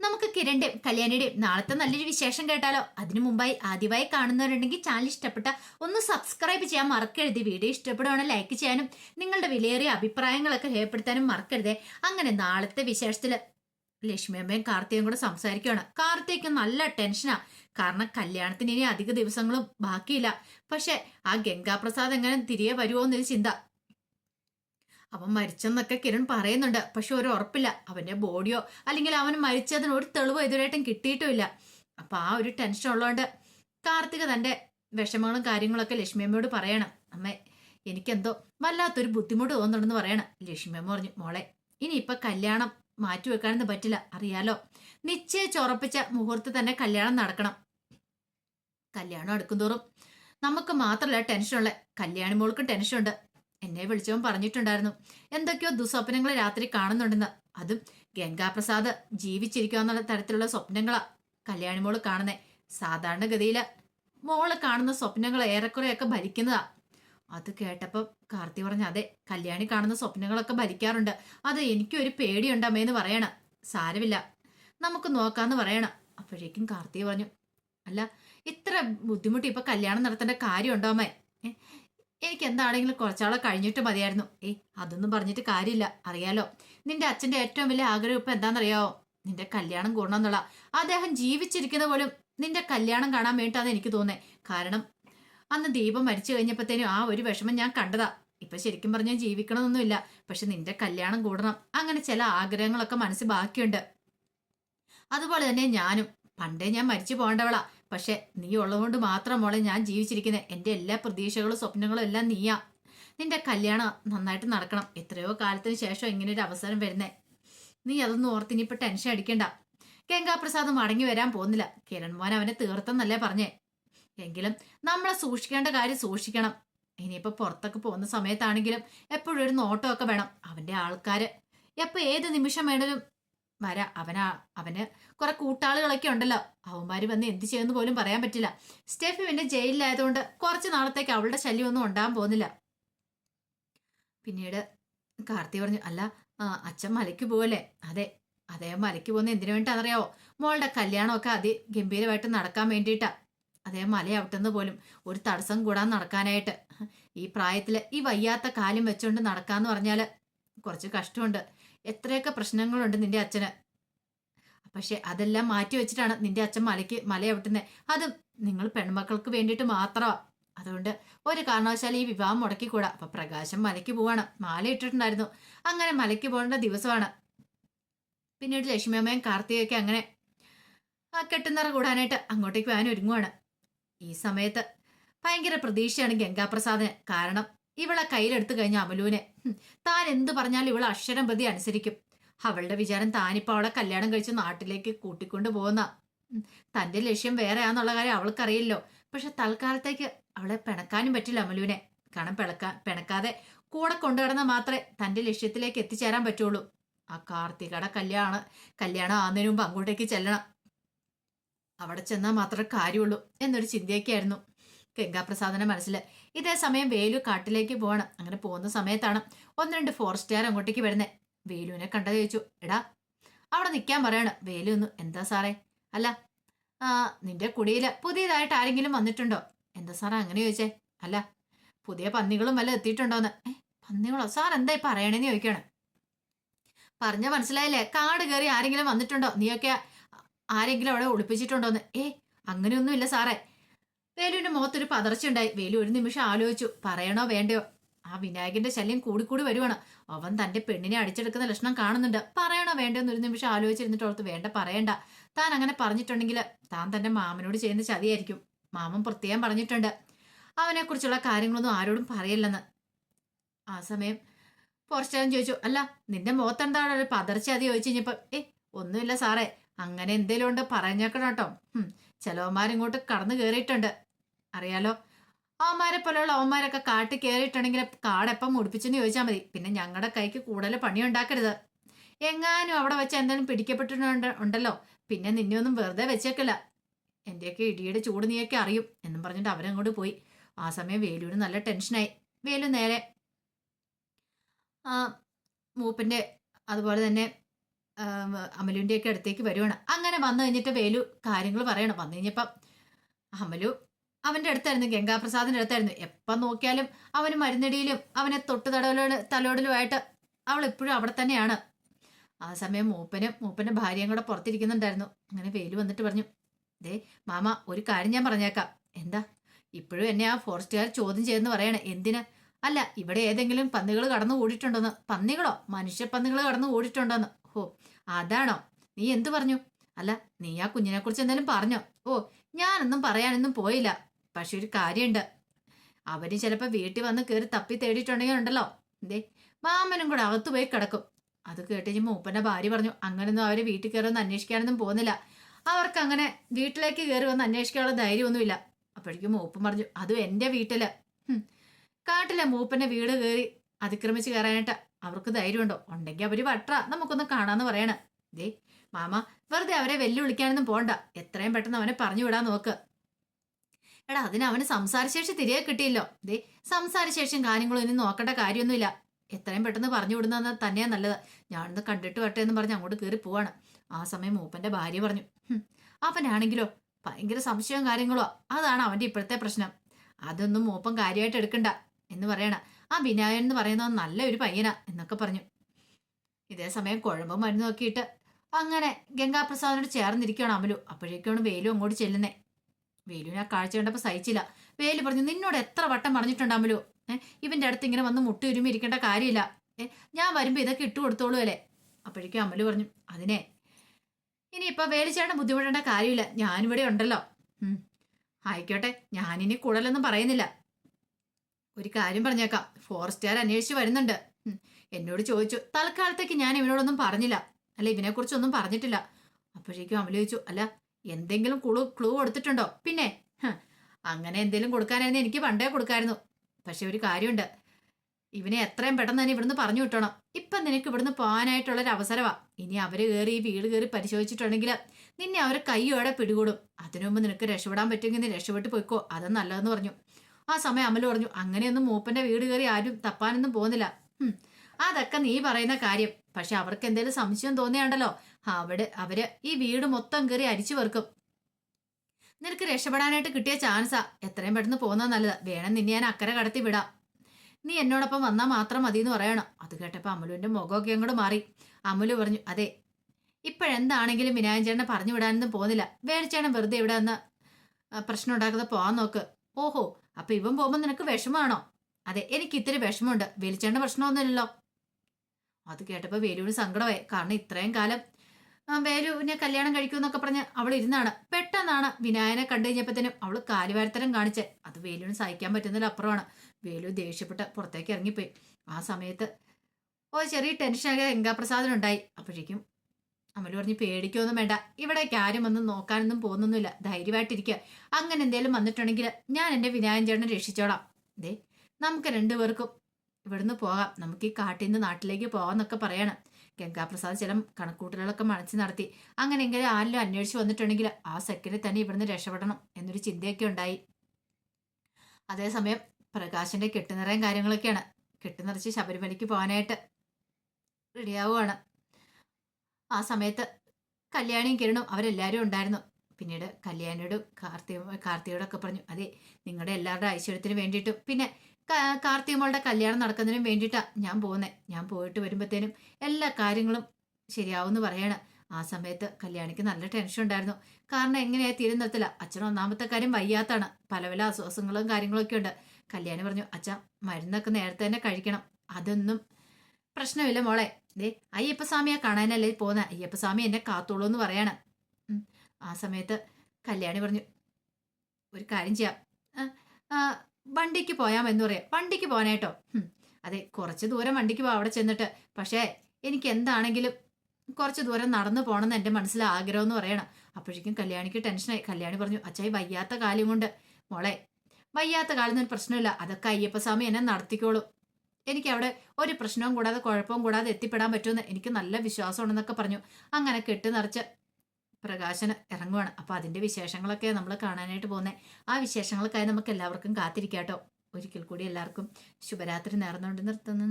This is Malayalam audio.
നമുക്ക് കിരണിന്റെയും കല്യാണിയുടെയും നാളത്തെ നല്ലൊരു വിശേഷം കേട്ടാലോ? അതിനു മുമ്പായി ആദ്യമായി കാണുന്നവരുണ്ടെങ്കിൽ ചാനൽ ഇഷ്ടപ്പെട്ട ഒന്ന് സബ്സ്ക്രൈബ് ചെയ്യാൻ മറക്കരുത്. വീഡിയോ ഇഷ്ടപ്പെടുവാണെങ്കിൽ ലൈക്ക് ചെയ്യാനും നിങ്ങളുടെ വിലയേറിയ അഭിപ്രായങ്ങളൊക്കെ രേഖപ്പെടുത്താനും മറക്കരുതേ. അങ്ങനെ നാളത്തെ വിശേഷത്തിൽ ലക്ഷ്മിയമ്മയും കാർത്തികയും കൂടെ സംസാരിക്കുകയാണ് കാർത്തിക്ക് നല്ല ടെൻഷനാ കാരണം കല്യാണത്തിന് ഇനി അധിക ദിവസങ്ങളും ബാക്കിയില്ല. പക്ഷെ ആ ഗംഗാപ്രസാദ് എങ്ങനെ തിരികെ വരുമോ എന്നൊരു ചിന്ത. അവൻ മരിച്ചെന്നൊക്കെ കിരൺ പറയുന്നുണ്ട്. പക്ഷെ ഒരു ഉറപ്പില്ല. അവന്റെ ബോഡിയോ അല്ലെങ്കിൽ അവൻ മരിച്ചതിന് ഒരു തെളിവോ ഇതുവരെയായിട്ടും കിട്ടിയിട്ടുമില്ല. അപ്പൊ ആ ഒരു ടെൻഷൻ ഉള്ളതുകൊണ്ട് കാർത്തിക തന്റെ വിഷമങ്ങളും കാര്യങ്ങളൊക്കെ ലക്ഷ്മിയമ്മയോട് പറയണം. അമ്മേ എനിക്കെന്തോ വല്ലാത്തൊരു ബുദ്ധിമുട്ട് തോന്നുന്നുണ്ടെന്ന് പറയണം ലക്ഷ്മിയമ്മ പറഞ്ഞു. മോളെ ഇനി ഇപ്പൊ കല്യാണം മാറ്റി വെക്കാനൊന്നും പറ്റില്ല. അറിയാലോ നിശ്ചയിച്ചുറപ്പിച്ച മുഹൂർത്തത്തിൽ തന്നെ കല്യാണം നടക്കണം. കല്യാണം അടുക്കുന്തോറും നമുക്ക് മാത്രമല്ല ടെൻഷനുള്ള. കല്യാണി മോൾക്കും ടെൻഷനുണ്ട്. എന്നെ വിളിച്ചവൻ പറഞ്ഞിട്ടുണ്ടായിരുന്നു. എന്തൊക്കെയോ ദുസ്വപ്നങ്ങൾ രാത്രി കാണുന്നുണ്ടെന്ന്. അതും ഗംഗാപ്രസാദ് ജീവിച്ചിരിക്കുക എന്നുള്ള തരത്തിലുള്ള സ്വപ്നങ്ങളാ കല്യാണി മോൾ കാണുന്നേ. സാധാരണഗതിയിൽ മോൾ കാണുന്ന സ്വപ്നങ്ങൾ ഏറെക്കുറെയൊക്കെ ഭരിക്കുന്നതാ. അത് കേട്ടപ്പോൾ കാർത്തി പറഞ്ഞ അതെ കല്യാണി കാണുന്ന സ്വപ്നങ്ങളൊക്കെ ഭരിക്കാറുണ്ട്. അത് എനിക്കൊരു പേടിയുണ്ടമ്മേന്ന് പറയണം. സാരമില്ല. നമുക്ക് നോക്കാന്ന് പറയണം. അപ്പോഴേക്കും കാർത്തി പറഞ്ഞു അല്ല ഇത്ര ബുദ്ധിമുട്ട് ഇപ്പൊ കല്യാണം നടത്തേണ്ട കാര്യമുണ്ടോ അമ്മേ? എനിക്ക് എന്താണെങ്കിലും കുറച്ചാളെ കഴിഞ്ഞിട്ട് മതിയായിരുന്നു. ഏയ് അതൊന്നും പറഞ്ഞിട്ട് കാര്യമില്ല. അറിയാലോ. നിന്റെ അച്ഛന്റെ ഏറ്റവും വലിയ ആഗ്രഹം ഇപ്പൊ എന്താണെന്നറിയാവോ? നിന്റെ കല്യാണം കൂടണമെന്നുള്ള അദ്ദേഹം ജീവിച്ചിരിക്കുന്ന പോലും നിന്റെ കല്യാണം കാണാൻ വേണ്ടിട്ടാന്ന് എനിക്ക് തോന്നേ കാരണം അന്ന് ദീപം മരിച്ചു കഴിഞ്ഞപ്പോഴത്തേനും ആ ഒരു വിഷമം ഞാൻ കണ്ടതാ. ഇപ്പൊ ശരിക്കും പറഞ്ഞാൽ ജീവിക്കണമെന്നൊന്നുമില്ല. പക്ഷെ നിന്റെ കല്യാണം കൂടണം. അങ്ങനെ ചില ആഗ്രഹങ്ങളൊക്കെ മനസ്സിൽ ബാക്കിയുണ്ട്. അതുപോലെ തന്നെ ഞാനും. പണ്ടേ ഞാൻ മരിച്ചു പോകേണ്ടവളാ. പക്ഷെ നീ ഉള്ളതുകൊണ്ട് മാത്രം മോളെ ഞാൻ ജീവിച്ചിരിക്കുന്നത് എന്റെ എല്ലാ പ്രതീക്ഷകളും സ്വപ്നങ്ങളും എല്ലാം നീയാ. നിന്റെ കല്യാണം നന്നായിട്ട് നടക്കണം. എത്രയോ കാലത്തിന് ശേഷം ഇങ്ങനെ ഒരു അവസരം വരുന്നേ. നീ അതൊന്നും ഓർത്ത് ഇനിയിപ്പോ ടെൻഷൻ അടിക്കണ്ട. ഗംഗാപ്രസാദ് മടങ്ങി വരാൻ പോകുന്നില്ല. കിരൺ മോൻ അവനെ തീർത്തെന്നല്ലേ പറഞ്ഞേ. എങ്കിലും നമ്മളെ സൂക്ഷിക്കേണ്ട കാര്യം സൂക്ഷിക്കണം. ഇനിയിപ്പോ പുറത്തൊക്കെ പോകുന്ന സമയത്താണെങ്കിലും എപ്പോഴും ഒരു നോട്ടമൊക്കെ വേണം. അവന്റെ ആൾക്കാര് എപ്പോ ഏത് നിമിഷം വേണേലും വരാ അവനാ അവന് കുറെ കൂട്ടാളുകളൊക്കെ ഉണ്ടല്ലോ. അവന്മാര് വന്ന് എന്ത് ചെയ്യുമെന്ന് പോലും പറയാൻ പറ്റില്ല. സ്റ്റെഫി പിന്നെ ജയിലിലായതുകൊണ്ട് കുറച്ച് നാളത്തേക്ക് അവളുടെ ശല്യമൊന്നും ഉണ്ടാകാൻ പോകുന്നില്ല. പിന്നീട് കാർത്തി പറഞ്ഞു അല്ല അച്ഛൻ മലയ്ക്ക് പോവല്ലേ? അതെ അദ്ദേഹം മലയ്ക്ക് പോകുന്ന എന്തിനു വേണ്ടിട്ടാണെന്നറിയാവോ മോളുടെ കല്യാണമൊക്കെ അതിഗംഭീരമായിട്ട് നടക്കാൻ വേണ്ടിയിട്ടാ. അദ്ദേഹം മലയാവട്ടെന്ന് പോലും ഒരു തടസ്സം കൂടാൻ നടക്കാനായിട്ട്. ഈ പ്രായത്തിൽ ഈ വയ്യാത്ത കാലം വെച്ചുകൊണ്ട് നടക്കാന്ന് പറഞ്ഞാൽ കുറച്ച് കഷ്ടമുണ്ട്. എത്രയൊക്കെ പ്രശ്നങ്ങളുണ്ട് നിന്റെ അച്ഛന്? പക്ഷെ അതെല്ലാം മാറ്റി വെച്ചിട്ടാണ് നിന്റെ അച്ഛൻ മലയ്ക്ക് മലയവിട്ടുന്നത് അത് നിങ്ങൾ പെൺമക്കൾക്ക് വേണ്ടിയിട്ട് മാത്രമാ. അതുകൊണ്ട് ഒരു കാരണവശാലും ഈ വിവാഹം മുടക്കിക്കൂടാ. അപ്പൊ പ്രകാശം മലയ്ക്ക് പോവാണ്. മാല ഇട്ടിട്ടുണ്ടായിരുന്നു. അങ്ങനെ മലയ്ക്ക് പോകേണ്ട ദിവസമാണ്. പിന്നീട് ലക്ഷ്മിയമ്മയും കാർത്തികയൊക്കെ അങ്ങനെ കെട്ടുന്നറ കൂടാനായിട്ട് അങ്ങോട്ടേക്ക് പോകാൻ ഒരുങ്ങുവാണ്. ഈ സമയത്ത് ഭയങ്കര പ്രതീക്ഷയാണ് ഗംഗാപ്രസാദിന്. കാരണം ഇവളെ കയ്യിലെടുത്തു കഴിഞ്ഞ അമലുവിനെ താൻ എന്ത് പറഞ്ഞാലും ഇവൾ അക്ഷരം പ്രതി അനുസരിക്കും. അവളുടെ വിചാരം താനിപ്പോ അവളെ കല്യാണം കഴിച്ച് നാട്ടിലേക്ക് കൂട്ടിക്കൊണ്ടു പോകുന്ന തന്റെ ലക്ഷ്യം വേറെയാന്നുള്ള കാര്യം അവൾക്കറിയില്ലോ. പക്ഷെ തൽക്കാലത്തേക്ക് അവളെ പിണക്കാനും പറ്റില്ല അമലുവിനെ കാരണം പിണക്കാ പിണക്കാതെ കൂടെ കൊണ്ടുകിടന്ന മാത്രമേ തന്റെ ലക്ഷ്യത്തിലേക്ക് എത്തിച്ചേരാൻ പറ്റുള്ളൂ. ആ കാർത്തികയുടെ കല്യാണം കല്യാണം ആകുന്നതിന് മുമ്പ് അങ്ങോട്ടേക്ക് ചെല്ലണം. അവിടെ ചെന്നാൽ മാത്രമേ കാര്യമുള്ളൂ എന്നൊരു ചിന്തയൊക്കെയായിരുന്നു. ഗംഗാപ്രസാദിന്റെ മനസ്സിൽ ഇതേ സമയം വേലു കാട്ടിലേക്ക് പോവാണ്. അങ്ങനെ പോകുന്ന സമയത്താണ് ഒന്ന് രണ്ട് ഫോറസ്റ്റുകാർ അങ്ങോട്ടേക്ക് വരുന്നത് വേലുവിനെ കണ്ടത് ചോദിച്ചു എടാ അവിടെ നിൽക്കാൻ പറയാണ്. വേലു ഒന്ന് എന്താ സാറേ? അല്ല നിന്റെ കുടിയിൽ പുതിയതായിട്ട് ആരെങ്കിലും വന്നിട്ടുണ്ടോ? എന്താ സാറേ അങ്ങനെ ചോദിച്ചേ. അല്ല പുതിയ പന്നികളും വല്ല എത്തിയിട്ടുണ്ടോന്ന്? പന്നികളോ? സാർ എന്താ ഈ പറയണേന്ന് ചോദിക്കാണ്. പറഞ്ഞ മനസ്സിലായില്ലേ? കാട് കയറി ആരെങ്കിലും വന്നിട്ടുണ്ടോ? നീയൊക്കെ ആരെങ്കിലും അവിടെ ഒളിപ്പിച്ചിട്ടുണ്ടോന്ന്? ഏ അങ്ങനെയൊന്നുമില്ല സാറേ. വേലുവിന്റെ മുഖത്തൊരു പതർച്ചയുണ്ടായി. വേലു ഒരു നിമിഷം ആലോചിച്ചു. പറയണോ വേണ്ടയോ? ആ വിനായകന്റെ ശല്യം കൂടിക്കൂടി വരുവാണ്. അവൻ തന്റെ പെണ്ണിനെ അടിച്ചെടുക്കുന്ന ലക്ഷണം കാണുന്നുണ്ട്. പറയണോ വേണ്ടയോ എന്നൊരു നിമിഷം ആലോചിച്ചിരുന്നിട്ട് ഓർത്ത് വേണ്ട പറയണ്ട. താൻ അങ്ങനെ പറഞ്ഞിട്ടുണ്ടെങ്കിൽ താൻ തന്റെ മാമനോട് ചെയ്യുന്ന ചതിയായിരിക്കും. മാമൻ പ്രത്യേകം പറഞ്ഞിട്ടുണ്ട്. അവനെക്കുറിച്ചുള്ള കാര്യങ്ങളൊന്നും ആരോടും പറയില്ലെന്ന്. ആ സമയം പോർച്ചാൻ ചോദിച്ചു അല്ല നിന്റെ മുഖത്തെന്താണ് ഒരു പതർച്ച അത് ചോദിച്ചു കഴിഞ്ഞപ്പോ ഏ ഒന്നുമില്ല സാറേ. അങ്ങനെ എന്തേലും ഉണ്ട് പറഞ്ഞേക്കണം കേട്ടോ ചിലവന്മാരിങ്ങോട്ട് കടന്നു കയറിയിട്ടുണ്ട് അറിയാലോ? അവന്മാരെ പോലെയുള്ള അവന്മാരൊക്കെ കാട്ടി കയറിയിട്ടുണ്ടെങ്കിൽ കാടെപ്പം മുടിപ്പിച്ചെന്ന് ചോദിച്ചാൽ മതി. പിന്നെ ഞങ്ങളുടെ കൈക്ക് കൂടുതൽ പണിയുണ്ടാക്കരുത് എങ്ങാനും അവിടെ വെച്ച് എന്തെങ്കിലും പിടിക്കപ്പെട്ടിട്ടുണ്ട് ഉണ്ടല്ലോ. പിന്നെ നിന്നെ ഒന്നും വെറുതെ വെച്ചേക്കില്ല. എന്റെയൊക്കെ ഇടിയുടെ ചൂട് നീയൊക്കെ അറിയും എന്നും പറഞ്ഞിട്ട് അവരങ്ങോട്ട് പോയി. ആ സമയം വേലുവിന് നല്ല ടെൻഷനായി. വേലു നേരെ മൂപ്പിന്റെ അതുപോലെ തന്നെ അമലുവിന്റെയൊക്കെ അടുത്തേക്ക് വരുവാണ്. അങ്ങനെ വന്നു കഴിഞ്ഞിട്ട് വേലു കാര്യങ്ങൾ പറയണം. വന്നു കഴിഞ്ഞപ്പം അമലു അവന്റെ അടുത്തായിരുന്നു ഗംഗാപ്രസാദിന്റെ അടുത്തായിരുന്നു. എപ്പം നോക്കിയാലും അവന് മരുന്നടിയിലും അവനെ തൊട്ട് തടവലോട് തലോടലുമായിട്ട് അവൾ എപ്പോഴും അവിടെ തന്നെയാണ്. ആ സമയം മൂപ്പനും മൂപ്പന്റെ ഭാര്യയും കൂടെ പുറത്തിരിക്കുന്നുണ്ടായിരുന്നു. അങ്ങനെ വെയിൽ വന്നിട്ട് പറഞ്ഞു ദേ മാമ ഒരു കാര്യം ഞാൻ പറഞ്ഞേക്കാം. എന്താ? ഇപ്പോഴും എന്നെ ആ ഫോറസ്റ്റുകാർ ചോദ്യം ചെയ്തെന്ന് പറയണേ. എന്തിന്? അല്ല ഇവിടെ ഏതെങ്കിലും പന്നികൾ കടന്നു ഓടിയിട്ടുണ്ടോന്ന് പന്നികളോ? മനുഷ്യ പന്നികൾ കടന്നു ഓടിയിട്ടുണ്ടോന്ന് ഓ അതാണോ? നീ എന്തു പറഞ്ഞു? അല്ല നീ ആ കുഞ്ഞിനെ കുറിച്ച് എന്തെങ്കിലും പറഞ്ഞോ? ഓ ഞാനൊന്നും പറയാനൊന്നും പോയില്ല. പക്ഷെ ഒരു കാര്യമുണ്ട് അവന് ചിലപ്പോൾ വീട്ടിൽ വന്ന് കയറി തപ്പി തേടിയിട്ടുണ്ടെങ്കിൽ ഉണ്ടല്ലോ. എന്തേ മാമനും കൂടെ അകത്ത് പോയി കിടക്കും. അത് കേട്ട് മൂപ്പന്റെ ഭാര്യ പറഞ്ഞു അങ്ങനൊന്നും അവരെ വീട്ടിൽ കയറി ഒന്ന് അന്വേഷിക്കാനൊന്നും പോകുന്നില്ല. അവർക്ക് അങ്ങനെ വീട്ടിലേക്ക് കയറി വന്ന് അന്വേഷിക്കാനുള്ള ധൈര്യമൊന്നുമില്ല. അപ്പോഴേക്കും മൂപ്പൻ പറഞ്ഞു അതും എന്റെ വീട്ടിൽ. കാട്ടിലെ മൂപ്പന്റെ വീട് കയറി അതിക്രമിച്ച് കയറാനായിട്ട് അവർക്ക് ധൈര്യമുണ്ടോ? ഉണ്ടെങ്കിൽ അവർ വട്ട നമുക്കൊന്ന് കാണാന്ന് പറയണേ. ദേ മാമ വെറുതെ അവരെ വെല്ലുവിളിക്കാനൊന്നും പോണ്ട. എത്രയും പെട്ടെന്ന് അവനെ പറഞ്ഞു വിടാൻ നോക്ക്. എടാ അതിന് അവന് സംസാരശേഷി തിരികെ കിട്ടിയല്ലോ. ദേ സംസാരശേഷം കാര്യങ്ങളും ഇനി നോക്കേണ്ട കാര്യമൊന്നുമില്ല. എത്രയും പെട്ടെന്ന് പറഞ്ഞു വിടുന്നത് തന്നെയാ നല്ലത്. ഞാനൊന്ന് കണ്ടിട്ട് വട്ടെ എന്ന് പറഞ്ഞ് അങ്ങോട്ട് കയറി പോവാണ്. ആ സമയം മൂപ്പന്റെ ഭാര്യ പറഞ്ഞു "ഹും, അവനാണെങ്കിലോ? ഭയങ്കര സംശയവും കാര്യങ്ങളോ? അതാണ് അവന്റെ ഇപ്പോഴത്തെ പ്രശ്നം. അതൊന്നും മൂപ്പൻ കാര്യമായിട്ട് എടുക്കണ്ട എന്ന് പറയണ. ആ വിനായൻ എന്ന് പറയുന്നത് നല്ലൊരു പയ്യനാ എന്നൊക്കെ പറഞ്ഞു. ഇതേ സമയം കുഴമ്പ് മരുന്ന് നോക്കിയിട്ട് അങ്ങനെ ഗംഗാപ്രസാദിനോട് ചേർന്നിരിക്കുകയാണ് അമലു. അപ്പോഴേക്കാണ് വെയിലും അങ്ങോട്ട് ചെല്ലുന്നേ. വേലുവിനെ കാഴ്ച കണ്ടപ്പോൾ സഹിച്ചില്ല. വേലു പറഞ്ഞു നിന്നോട് എത്ര വട്ടം പറഞ്ഞിട്ടുണ്ട് അമലു? ഏഹ് ഇവന്റെ അടുത്ത് ഇങ്ങനെ വന്ന് മുട്ടി ഒരുമി ഇരിക്കേണ്ട കാര്യമില്ല. ഏഹ് ഞാൻ വരുമ്പോൾ ഇതൊക്കെ ഇട്ടു കൊടുത്തോളൂ അല്ലേ? അപ്പോഴേക്കും അമലു പറഞ്ഞു അതിനെ. ഇനിയിപ്പൊ വേലിച്ചേട്ടൻ ബുദ്ധിമുട്ടേണ്ട കാര്യമില്ല. ഞാനിവിടെ ഉണ്ടല്ലോ. ആയിക്കോട്ടെ ഞാനിനി കൂടുതലൊന്നും പറയുന്നില്ല. ഒരു കാര്യം പറഞ്ഞേക്കാം. ഫോറസ്റ്റുകാർ അന്വേഷിച്ച് വരുന്നുണ്ട്. എന്നോട് ചോദിച്ചു തൽക്കാലത്തേക്ക് ഞാൻ ഇവനോടൊന്നും പറഞ്ഞില്ല. അല്ല ഇവനെക്കുറിച്ചൊന്നും പറഞ്ഞിട്ടില്ല. അപ്പോഴേക്കും അമല ചോദിച്ചു അല്ല എന്തെങ്കിലും ക്ലൂ ക്ലൂ കൊടുത്തിട്ടുണ്ടോ? പിന്നെ അങ്ങനെ എന്തെങ്കിലും കൊടുക്കാനായിരുന്നു എനിക്ക് പണ്ടേ കൊടുക്കായിരുന്നു. പക്ഷെ ഒരു കാര്യമുണ്ട്. ഇവനെ എത്രയും പെട്ടെന്ന് തന്നെ ഇവിടുന്ന് പറഞ്ഞു വിട്ടണം. ഇപ്പം നിനക്ക് ഇവിടുന്ന് പോകാനായിട്ടുള്ളൊരു അവസരമാണ് ഇനി അവർ കയറി വീട് കയറി പരിശോധിച്ചിട്ടുണ്ടെങ്കിൽ നിന്നെ അവരെ കൈയോടെ പിടികൂടും. അതിനു മുമ്പ് നിനക്ക് രക്ഷപ്പെടാൻ പറ്റുമെങ്കിൽ നീ രക്ഷപ്പെട്ട് പോയിക്കോ. അത് നല്ലതെന്ന് പറഞ്ഞു. ആ സമയം അമൽ പറഞ്ഞു അങ്ങനെയൊന്നും മൂപ്പന്റെ വീട് കയറി ആരും തപ്പാനൊന്നും പോകുന്നില്ല. അതൊക്കെ നീ പറയുന്ന കാര്യം. പക്ഷെ അവർക്ക് എന്തെങ്കിലും സംശയം തോന്നിയാണ്ടല്ലോ. അവിടെ അവർ ഈ വീട് മൊത്തം കയറി അരിച്ചു വെറുക്കും നിനക്ക് രക്ഷപ്പെടാനായിട്ട് കിട്ടിയ ചാൻസാ എത്രയും പെട്ടെന്ന് പോകുന്നത് നല്ലത്. വേണം നിന്നെ ഞാൻ അക്കരെ കടത്തി വിടാം. നീ എന്നോടൊപ്പം വന്നാൽ മാത്രം മതി എന്ന് പറയണം. അത് കേട്ടപ്പോൾ അമലുവിന്റെ മുഖമൊക്കെ അങ്ങോട്ട് മാറി. അമലു പറഞ്ഞു അതെ ഇപ്പോഴെന്താണെങ്കിലും വിനായൻ ചേട്ടനെ പറഞ്ഞു വിടാനൊന്നും പോകുന്നില്ല. വേണിച്ചേട്ടൻ വെറുതെ ഇവിടെ നിന്ന് പ്രശ്നം ഉണ്ടാക്കാതെ പോകാൻ നോക്ക്. ഓഹോ അപ്പൊ ഇവൻ പോകുമ്പോൾ നിനക്ക് വിഷമമാണോ? അതെ എനിക്ക് ഇത്തിരി വിഷമമുണ്ട്. വേലിച്ചേട്ടന്റെ പ്രശ്നമൊന്നുമില്ലല്ലോ. അത് കേട്ടപ്പോൾ വേലുവിന് സങ്കടമായി. കാരണം ഇത്രയും കാലം വേലുവിനെ കല്യാണം കഴിക്കുമെന്നൊക്കെ പറഞ്ഞ് അവൾ ഇരുന്നാണ്. പെട്ടെന്നാണ് വിനായനെ കണ്ടു കഴിഞ്ഞപ്പോഴത്തേനും അവൾ കാലുവാരത്തരം കാണിച്ച് അത് വേലുവിന് സഹിക്കാൻ പറ്റുന്നതിൽ അപ്പുറമാണ്. വേലു ദേഷ്യപ്പെട്ട് പുറത്തേക്ക് ഇറങ്ങിപ്പോയി. ആ സമയത്ത് ഓ ചെറിയ ടെൻഷനൊക്കെ ഗംഗാപ്രസാദിനുണ്ടായി അപ്പോഴേക്കും അമൽ പറഞ്ഞ് പേടിക്കൊന്നും വേണ്ട. ഇവിടേക്ക് ആരും ഒന്നും നോക്കാനൊന്നും പോകുന്നൊന്നുമില്ല. ധൈര്യമായിട്ടിരിക്കുക അങ്ങനെ എന്തേലും വന്നിട്ടുണ്ടെങ്കിൽ ഞാൻ എന്റെ വിനായൻ ചേട്ടനെ രക്ഷിച്ചോളാം. ദേ നമുക്ക് രണ്ടുപേർക്കും ഇവിടുന്ന് പോകാം. നമുക്ക് ഈ കാട്ടിൽ നിന്ന് നാട്ടിലേക്ക് പോകാമെന്നൊക്കെ പറയണം. ഗംഗാപ്രസാദ് ചില കണക്കൂട്ടലുകളൊക്കെ മണച്ച് നടത്തി. അങ്ങനെയെങ്കിലും ആരെങ്കിലും അന്വേഷിച്ച് വന്നിട്ടുണ്ടെങ്കിൽ ആ സെക്കൻഡിൽ തന്നെ ഇവിടുന്ന് രക്ഷപ്പെടണം എന്നൊരു ചിന്തയൊക്കെ ഉണ്ടായി. അതേസമയം പ്രകാശിന്റെ കെട്ടുനിറയും കാര്യങ്ങളൊക്കെയാണ്. കെട്ടുനിറച്ച് ശബരിമലയ്ക്ക് പോകാനായിട്ട് റെഡിയാവുകയാണ് ആ സമയത്ത് കല്യാണിയും കിരണും അവരെല്ലാവരും ഉണ്ടായിരുന്നു. പിന്നീട് കല്യാണിയോടും കാർത്തിക കാർത്തികയോടൊക്കെ പറഞ്ഞു അതെ നിങ്ങളുടെ എല്ലാവരുടെ ഐശ്വര്യത്തിന് വേണ്ടിയിട്ടും. പിന്നെ കാ- കാർത്തിക മോളുടെ കല്യാണം നടക്കുന്നതിനും വേണ്ടിയിട്ടാ ഞാൻ പോകുന്നത് ഞാൻ പോയിട്ട് വരുമ്പോഴത്തേനും എല്ലാ കാര്യങ്ങളും ശരിയാവുമെന്ന് പറയാണ്. ആ സമയത്ത് കല്യാണിക്ക് നല്ല ടെൻഷൻ ഉണ്ടായിരുന്നു. കാരണം എങ്ങനെയാ തീരുന്നത്തില്ല അച്ഛൻ ഒന്നാമത്തെ കാര്യം വയ്യാത്താണ്. പല പല അസുഖങ്ങളും കാര്യങ്ങളൊക്കെ ഉണ്ട്. കല്യാണി പറഞ്ഞു അച്ഛ മരുന്നൊക്കെ നേരത്തെ തന്നെ കഴിക്കണം. അതൊന്നും പ്രശ്നമില്ല മോളെ. ദേ അയ്യപ്പസ്വാമിയെ കാണാനല്ലേ പോകുന്ന അയ്യപ്പസ്വാമി എന്നെ കാത്തോളൂ എന്ന് പറയാണ്. ആ സമയത്ത് കല്യാണി പറഞ്ഞു ഒരു കാര്യം ചെയ്യാം. വണ്ടിക്ക് പോയാമെന്ന് പറയാം. വണ്ടിക്ക് പോകാനായിട്ടോ അതെ കുറച്ച് ദൂരം വണ്ടിക്ക് പോവാം അവിടെ ചെന്നിട്ട്. പക്ഷേ എനിക്ക് എന്താണെങ്കിലും കുറച്ച് ദൂരം നടന്നു പോകണമെന്ന് എന്റെ മനസ്സിൽ ആഗ്രഹം എന്ന് പറയണം. അപ്പോഴേക്കും കല്യാണിക്ക് ടെൻഷനായി. കല്യാണി പറഞ്ഞു അച്ചായി വയ്യാത്ത കാലം കൊണ്ട് മോളെ വയ്യാത്ത കാലം ഒരു പ്രശ്നമില്ല. അതൊക്കെ അയ്യപ്പസ്വാമി എന്നെ നടത്തിക്കോളൂ. എനിക്ക് അവിടെ ഒരു പ്രശ്നവും കൂടാതെ കുഴപ്പവും കൂടാതെ എത്തിപ്പെടാൻ പറ്റുമെന്ന് എനിക്ക് നല്ല വിശ്വാസമുണ്ടെന്നൊക്കെ പറഞ്ഞു. അങ്ങനെ കെട്ടി നിറച്ച് പ്രകാശന് ഇറങ്ങുവാണ്. അപ്പൊ അതിന്റെ വിശേഷങ്ങളൊക്കെ നമ്മൾ കാണാനായിട്ട് പോകുന്നത് ആ വിശേഷങ്ങൾക്കായി നമുക്ക് എല്ലാവർക്കും കാത്തിരിക്കാട്ടോ. ഒരിക്കൽ കൂടി എല്ലാവർക്കും ശുഭരാത്രി നേർന്നുകൊണ്ട് നിർത്തുന്ന.